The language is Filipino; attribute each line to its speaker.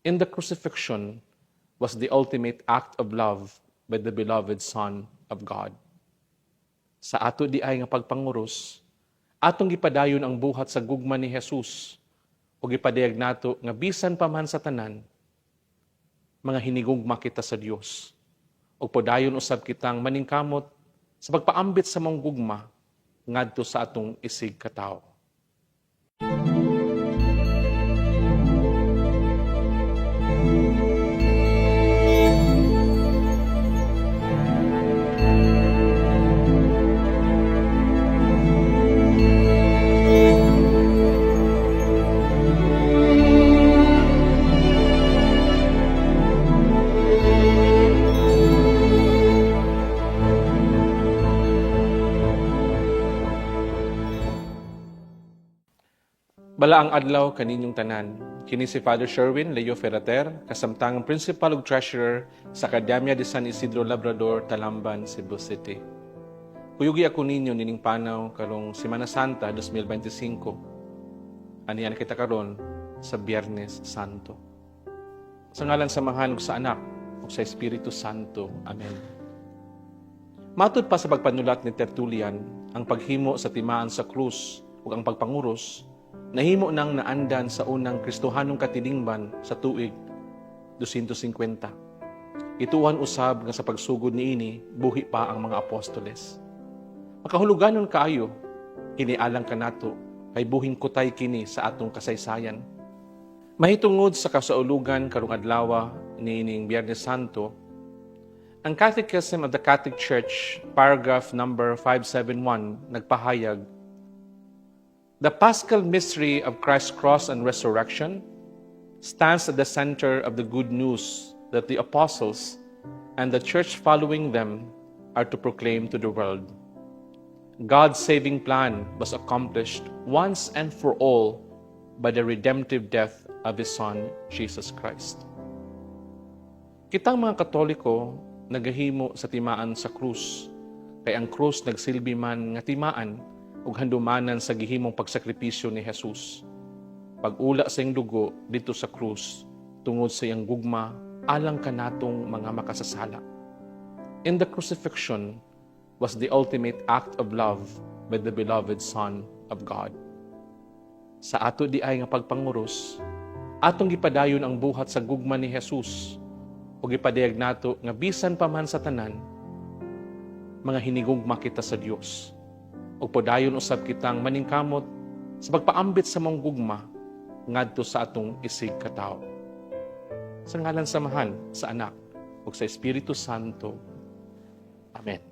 Speaker 1: In the crucifixion was the ultimate act of love by the beloved Son of God. Sa ato di ay nga pagpanguros, atong gipadayon ang buhat sa gugma ni Jesus o gipadayag nato nga bisan pa man sa tanan, mga hinigugma kita sa Dios. O podayon usab kitang maningkamot sa pagpaambit sa mong gugma ngadto sa atong isig katawo. Bala ang adlaw kaninyong tanan. Kini si Father Sherwin Leo Ferrater, kasamtangang Principal ug Treasurer sa Academia de San Isidro Labrador, Talamban, Cebu City. Kuyugi ako ninyo nining panaw karong Semana Santa 2025. Aniyan kita karon sa Biyernes Santo. Sa ngalan samahan ug sa anak ug sa Espiritu Santo. Amen. Matud pa sa pagpanulat ni Tertullian, ang paghimo sa timaan sa krus ug ang pagpanguros nahimo nang naandan sa unang Kristohanong katilingban sa tuig 250. Ituan usab nga sa pagsugod niini buhi pa ang mga apostoles. Makahuluganon kaayo inialang kanato kay buhing kutay kini sa atong kasaysayan. Mahitungod sa kasaulugan karong adlaw niining Biyernes Santo, ang Catechism of the Catholic Church, paragraph number 571, nagpahayag The paschal mystery of Christ's cross and resurrection stands at the center of the good news that the apostles and the church following them are to proclaim to the world. God's saving plan was accomplished once and for all by the redemptive death of His Son, Jesus Christ. Kitang mga Katoliko nagahimo sa timaan sa krus, kay ang krus nagsilbi man nga timaan ug handumanan sa gihimong pagsakripisyo ni Jesus. Pag-ula sa iyang dugo dito sa krus tungod sa iyang gugma alang kanatong mga makasasala. In the crucifixion was the ultimate act of love by the beloved Son of God. Sa ato di ay nga pagpanguros, atong gipadayon ang buhat sa gugma ni Jesus ug gipadayag nato nga bisan pa man sa tanan, mga hinigugma kita sa Dios o podayon usab kitang maningkamot sa pagpaambit sa mong gugma ngadto sa atong isig katawo. Sa ngalan samahan sa anak ug sa Espiritu Santo. Amen.